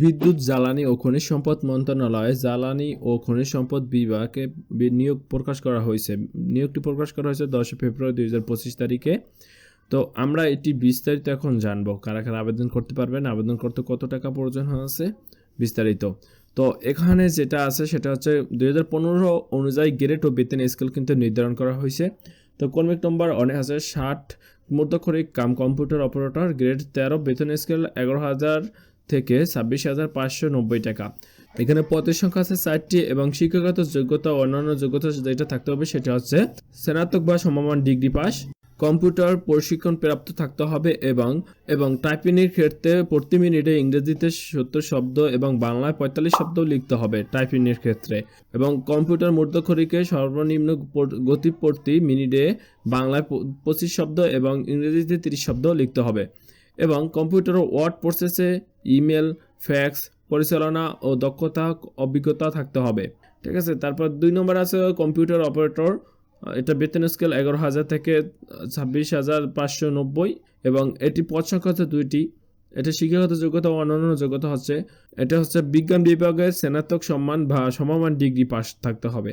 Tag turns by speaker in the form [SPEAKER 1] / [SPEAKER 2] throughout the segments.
[SPEAKER 1] বিদ্যুৎ, জ্বালানি ও খনিজ সম্পদ মন্ত্রণালয়ে জ্বালানি ও খনিজ সম্পদ বিভাগে নিয়োগ প্রকাশ করা হয়েছে। নিয়োগটি প্রকাশ করা হয়েছে দশই ফেব্রুয়ারি দুই হাজার পঁচিশ তারিখে। তো আমরা এটি বিস্তারিত এখন জানব। কারা কারা আবেদন করতে পারবেন, আবেদন করতে কত টাকা প্রয়োজন আছে বিস্তারিত। তো এখানে যেটা আছে সেটা হচ্ছে দুই হাজার পনেরো অনুযায়ী গ্রেড ও বেতন স্কেল কিন্তু নির্ধারণ করা হয়েছে। তো কর্মিক নম্বর অনেক হাজার ষাট মধ্যক্ষরিক কাম কম্পিউটার অপারেটর, গ্রেড তেরো, বেতন স্কেল এগারো হাজার থেকে ছাব্বিশ হাজার পাঁচশো নব্বই টাকা। এখানে পদের সংখ্যা আছে চারটি এবং শিক্ষাগত যোগ্যতা অন্যান্য যোগ্যতা যেটা থাকতে হবে সেটা হচ্ছে স্নাতক বা সমমান ডিগ্রি পাস, কম্পিউটার প্রশিক্ষণ প্রাপ্ত থাকতে হবে এবং এবং টাইপিংয়ের ক্ষেত্রে প্রতি মিনিটে ইংরেজিতে সত্তর শব্দ এবং বাংলায় পঁয়তাল্লিশ শব্দ লিখতে হবে টাইপিংয়ের ক্ষেত্রে। এবং কম্পিউটার মূর্ধক্ষরিকে সর্বনিম্ন গতি প্রতি মিনিটে বাংলায় পঁচিশ শব্দ এবং ইংরেজিতে তিরিশ শব্দ লিখতে হবে। এবং কম্পিউটার ওয়ার্ড প্রসেসে ইমেল, ফ্যাক্স, পরিচালনা ও দক্ষতা অভিজ্ঞতা থাকতে হবে। ঠিক আছে, তারপর দুই নম্বর আছে কম্পিউটার অপারেটর। এটা বেতন স্কেল এগারো হাজার থেকে ছাব্বিশ হাজার পাঁচশো নব্বই এবং এটি পদ সংখ্যা হচ্ছে দুইটি। এটা শিক্ষাগত যোগ্যতা ও অন্যান্য যোগ্যতা হচ্ছে, এটা হচ্ছে বিজ্ঞান বিভাগের স্নাতক সম্মান বা সমমান ডিগ্রি পাস থাকতে হবে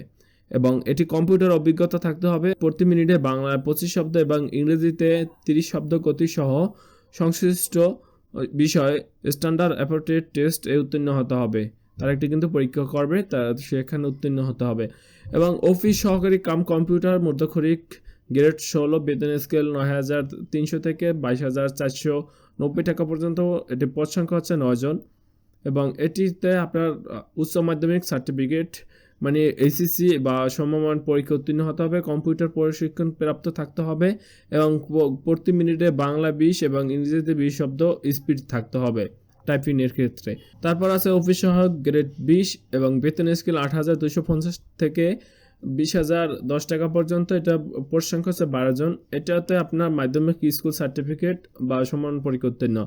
[SPEAKER 1] এবং এটি কম্পিউটার অভিজ্ঞতা থাকতে হবে। প্রতি মিনিটে বাংলায় পঁচিশ শব্দ এবং ইংরেজিতে তিরিশ শব্দ গতি সহ সংশ্লিষ্ট বিষয় স্ট্যান্ডার্ড অ্যাপোর্টেড টেস্ট এ উত্তীর্ণ হতে হবে। তারা একটি কিন্তু পরীক্ষা করবে, তা সেখানে উত্তীর্ণ হতে হবে। এবং অফিস সহকারী কাম কম্পিউটার মধ্যক্ষরিক গ্রেড ষোলো, বেতন স্কেল নয় হাজার তিনশো থেকে বাইশ হাজার চারশো নব্বই টাকা পর্যন্ত এটি পদ সংখ্যা হচ্ছে নয়জন এবং এটিতে আপনার উচ্চ মাধ্যমিক সার্টিফিকেট মানে এসিসি বা সমমান পরীক্ষা উত্তীর্ণ হতে হবে, কম্পিউটার প্রশিক্ষণ প্রাপ্ত থাকতে হবে এবং প্রতি মিনিটে বাংলা বিশ এবং ইংরেজিতে বিশ শব্দ স্পিড থাকতে হবে টাইপিংয়ের ক্ষেত্রে। তারপর আছে অফিস সহায়ক গ্রেড বিশ এবং বেতন স্কেল আট হাজার দুশো পঞ্চাশ থেকে বিশ হাজার দশ টাকা পর্যন্ত। এটা পোস্ট সংখ্যা হচ্ছে বারো জন। এটাতে আপনার মাধ্যমিক স্কুল সার্টিফিকেট বা সমান পরীক্ষা উত্তীর্ণ।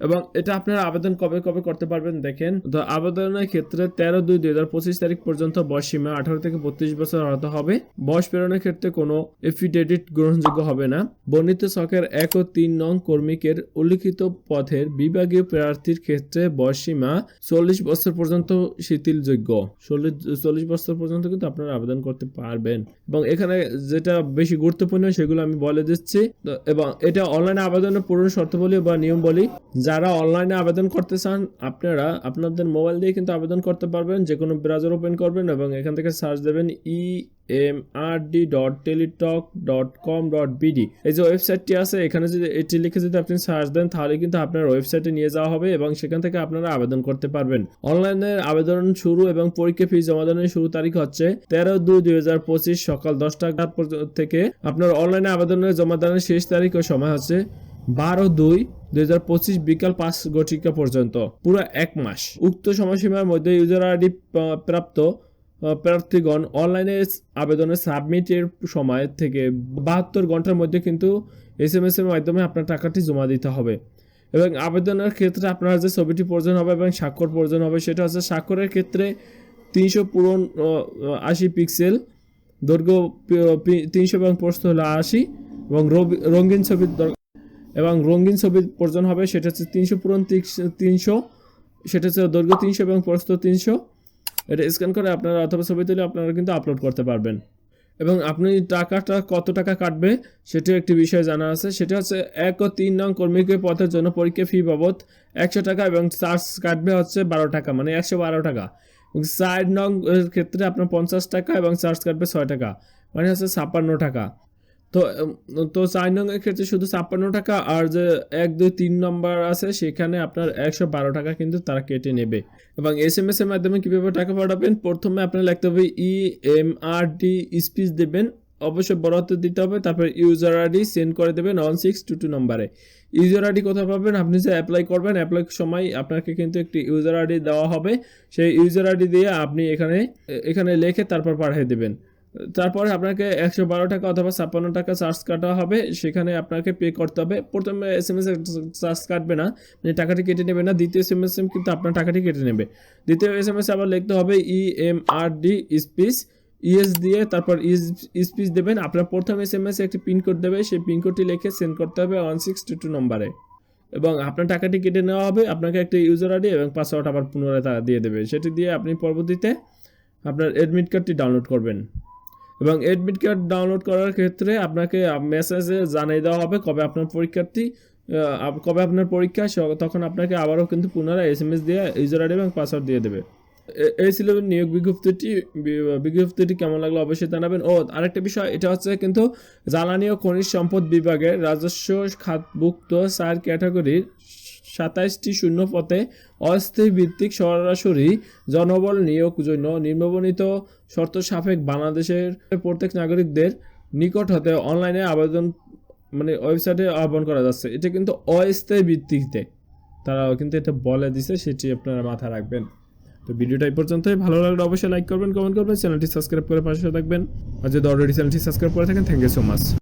[SPEAKER 1] এবং এটা আপনারা আবেদন কবে কবে করতে পারবেন দেখেন। তো আবেদনের ক্ষেত্রে তেরো দুই দুই হাজার পঁচিশ তারিখ পর্যন্ত বয়স সীমা আঠারো থেকে বত্রিশ বছর হতে হবে। বয়স প্রেরণের ক্ষেত্রে কোনো এফিডেভিট গ্রহণযোগ্য হবে না। বর্ণিত ছকের এক ও তিন নং কর্মীকের উল্লিখিত পথের বিভাগীয় প্রার্থীর ক্ষেত্রে বয়স সীমা চল্লিশ বছর পর্যন্ত শিথিলযোগ্য। চল্লিশ চল্লিশ বছর পর্যন্ত কিন্তু আপনারা আবেদন করতে পারবেন। এবং এখানে যেটা বেশি গুরুত্বপূর্ণ সেগুলো আমি বলে দিচ্ছি। এবং এটা অনলাইনে আবেদনের পূরণ শর্তাবলী বা নিয়ম বলি যারা অনলাইনে আবেদন করতে চান, আপনারা আপনাদের মোবাইল দিয়ে কিন্তু আবেদন করতে পারবেন। যে কোনো ব্রাউজার ওপেন করবেন এবং এখান থেকে সার্চ দেবেন E M R D dot Teletalk dot com dot BD এই যে ওয়েবসাইটটি আছে, এখানে যদি এটি লিখে যদি আপনি সার্চ দেন, তাহলে কিন্তু আপনার ওয়েবসাইটে নিয়ে যাওয়া হবে এবং সেখান থেকে আপনারা আবেদন করতে পারবেন। অনলাইনে আবেদন শুরু এবং পরীক্ষা ফি জমা দানের শুরু তারিখ হচ্ছে তেরো দুই দুই হাজার পঁচিশ সকাল দশটা থেকে। আপনার অনলাইনে আবেদনের জমা দানের শেষ তারিখ ও সময় হচ্ছে বারো দুই দুই হাজার পঁচিশ বিকাল পাঁচ ঘটিকা পর্যন্ত, পুরো এক মাস। উক্ত সময়সীমার মধ্যে ইউজার আইডি প্রাপ্ত প্রার্থীগণ অনলাইনে আবেদনের সাবমিটের সময় থেকে বাহাত্তর ঘণ্টার মধ্যে কিন্তু এস এম এস এর মাধ্যমে আপনার টাকাটি জমা দিতে হবে। এবং আবেদনের ক্ষেত্রে আপনার যে ছবিটি প্রয়োজন হবে এবং স্বাক্ষর প্রয়োজন হবে, সেটা হচ্ছে স্বাক্ষরের ক্ষেত্রে তিনশো পূরণ আশি পিক্সেল দৈর্ঘ্য তিনশো এবং প্রস্থ হলো আশি, এবং রঙিন ছবির এবং রঙিন ছবি প্রয়োজন হবে, সেটা হচ্ছে তিনশো পূরণ তিনশো সেটা হচ্ছে দৈর্ঘ্য তিনশো এবং প্রস্থ তিনশো। এটা স্ক্যান করে আপনারা অথবা ছবি তুলে আপনারা কিন্তু আপলোড করতে পারবেন। এবং আপনি টাকাটা কত টাকা কাটবে, সেটিও একটি বিষয় জানা আছে। সেটা হচ্ছে এক ও তিন নং কর্মীকে পথের জন্য পরীক্ষা ফি বাবদ একশো টাকা এবং চার্জ কাটবে হচ্ছে বারো টাকা মানে একশো বারো টাকা। এবং চার নং ক্ষেত্রে আপনার পঞ্চাশ টাকা এবং চার্জ কাটবে ছয় টাকা মানে হচ্ছে ছাপ্পান্ন টাকা। তো তো চার নং এর ক্ষেত্রে শুধু ছাপ্পান্ন টাকা আর যে এক, দুই, তিন নম্বর আছে, সেখানে আপনার একশো বারো টাকা কিন্তু তারা কেটে নেবে। এবং এস এম এস এর মাধ্যমে কীভাবে টাকা পাঠাবেন? প্রথমে আপনার লিখতে হবে E M R D space দেবেন। অবশ্যই বড় হাতে দিতে হবে, তারপর ইউজার আইডি সেন্ড করে দেবেন ওয়ান সিক্স টু টু নম্বরে। ইউজার আইডি কোথায় পাবেন? আপনি যে অ্যাপ্লাই করবেন, অ্যাপ্লাই সময় আপনাকে কিন্তু একটি ইউজার আইডি দেওয়া হবে। সেই ইউজার আইডি দিয়ে আপনি এখানে এখানে লিখে তারপর পাঠিয়ে দেবেন। তারপরে আপনাকে একশো বারো টাকা অথবা ছাপ্পান্ন টাকা চার্জ কাটা হবে। সেখানে আপনাকে পে করতে হবে। প্রথমে এস এম এস চার্জ কাটবে না। মানে টাকাটি কেটে নেবে না। দ্বিতীয় এস এম এস কিন্তু আপনার টাকাটি কেটে নেবে। দ্বিতীয় এস এম এস আবার লিখতে হবে E M R D space ES দিয়ে তারপর স্পিচ দেবেন। আপনার প্রথম এস এম এস একটি পিনকোড দেবে। সেই পিনকোডটি লিখে সেন্ড করতে হবে ওয়ান সিক্স টু টু নম্বরে এবং আপনার টাকাটি কেটে নেওয়া হবে। আপনাকে একটা ইউজার আইডি এবং পাসওয়ার্ড আবার পুনরায় তারা দিয়ে দেবে। সেটি দিয়ে আপনি পরবর্তীতে আপনার অ্যাডমিট কার্ডটি ডাউনলোড করবেন। এবং অ্যাডমিট কার্ড ডাউনলোড করার ক্ষেত্রে আপনাকে মেসেজে জানিয়ে দেওয়া হবে কবে আপনার পরীক্ষার্থী কবে আপনার পরীক্ষা তখন আপনাকে আবারও কিন্তু পুনরায় এস এম এস দিয়ে ইউজার আইডি এবং পাসওয়ার্ড দিয়ে দেবে। এই ছিল নিয়োগ বিজ্ঞপ্তিটি। বিজ্ঞপ্তিটি কেমন লাগল অবশ্যই জানাবেন। ও, আরেকটা বিষয়, এটা হচ্ছে কিন্তু জ্বালানি ও খনিজ সম্পদ বিভাগের রাজস্ব খাতভুক্ত চার ক্যাটাগরির সাতাইশটি শূন্য পথে অস্থায়ী ভিত্তিক সরাসরি জনবল নিয়োগ জন্য নিম্নবর্ণিত শর্ত সাপেক্ষ বাংলাদেশের প্রত্যেক নাগরিকদের নিকট হতে অনলাইনে আবেদন মানে ওয়েবসাইটে আহ্বান করা যাচ্ছে। এটা কিন্তু অস্থায়ী ভিত্তিতে তারা কিন্তু এটা বলে দিছে, সেটি আপনারা মাথায় রাখবেন। তো ভিডিওটা এই পর্যন্তই। ভালো লাগলে অবশ্যই লাইক করবেন কমেন্ট করবেন, চ্যানেলটি সাবস্ক্রাইব করে পাশে থাকবেন। আর যদি অলরেডি চ্যানেলটি সাবস্ক্রাইব করে থাকেন থ্যাংক ইউ সো মাচ